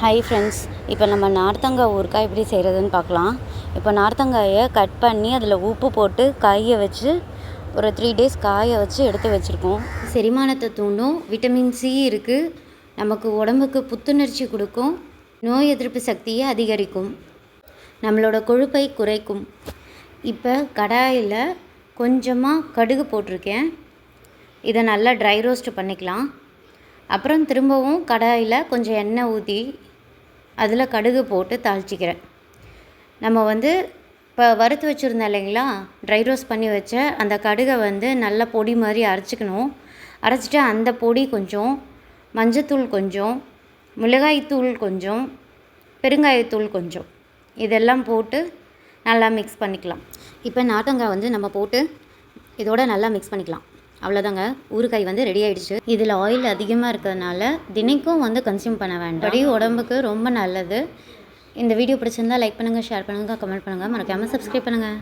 Hi friends இப்போ நம்ம நார்த்தங்காய் ஊறுகாய் எப்படி செய்கிறதுன்னு பார்க்கலாம். இப்போ நார்த்தங்காயை கட் பண்ணி அதில் உப்பு போட்டு காய வச்சு ஒரு த்ரீ டேஸ் காய வச்சு எடுத்து வச்சுருக்கோம். செரிமானத்தை தூண்டும். விட்டமின் சி இருக்குது நமக்கு உடம்புக்கு புத்துணர்ச்சி கொடுக்கும். நோய் எதிர்ப்பு சக்தியை அதிகரிக்கும். நம்மளோட கொழுப்பை குறைக்கும். இப்போ கடாயில் கொஞ்சமாக கடுகு போட்டிருக்கேன். இதை நல்லா ட்ரை ரோஸ்ட் பண்ணிக்கலாம். அப்புறம் திரும்பவும் கடாயில் கொஞ்சம் எண்ணெய் ஊற்றி அதில் கடுகு போட்டு தாளிச்சிக்கிறேன். நம்ம வந்து இப்போ வறுத்து வச்சுருந்தோம் இல்லைங்களா ட்ரை ரோஸ்ட் பண்ணி வச்ச அந்த கடுகை வந்து நல்லா பொடி மாதிரி அரைச்சிக்கணும். அரைச்சிட்டு அந்த பொடி கொஞ்சம் மஞ்சத்தூள் கொஞ்சம் மிளகாய்த்தூள் கொஞ்சம் பெருங்காயத்தூள் கொஞ்சம். இதெல்லாம் போட்டு நல்லா மிக்ஸ் பண்ணிக்கலாம். இப்போ நாட்டங்காய் வந்து நம்ம போட்டு இதோட நல்லா மிக்ஸ் பண்ணிக்கலாம். அவ்வளோதாங்க ஊறுகாய் வந்து ரெடி ஆகிடுச்சு இதில் ஆயில் அதிகமாக இருக்கிறதுனால தினைக்கும் வந்து கன்சியூம் பண்ண வேண்டாம். அப்படியே உடம்புக்கு ரொம்ப நல்லது. இந்த வீடியோ பிடிச்சிருந்தா லைக் பண்ணுங்கள் ஷேர் பண்ணுங்கள் கமெண்ட் பண்ணுங்கள் மறக்காமல் சப்ஸ்கிரைப் பண்ணுங்கள்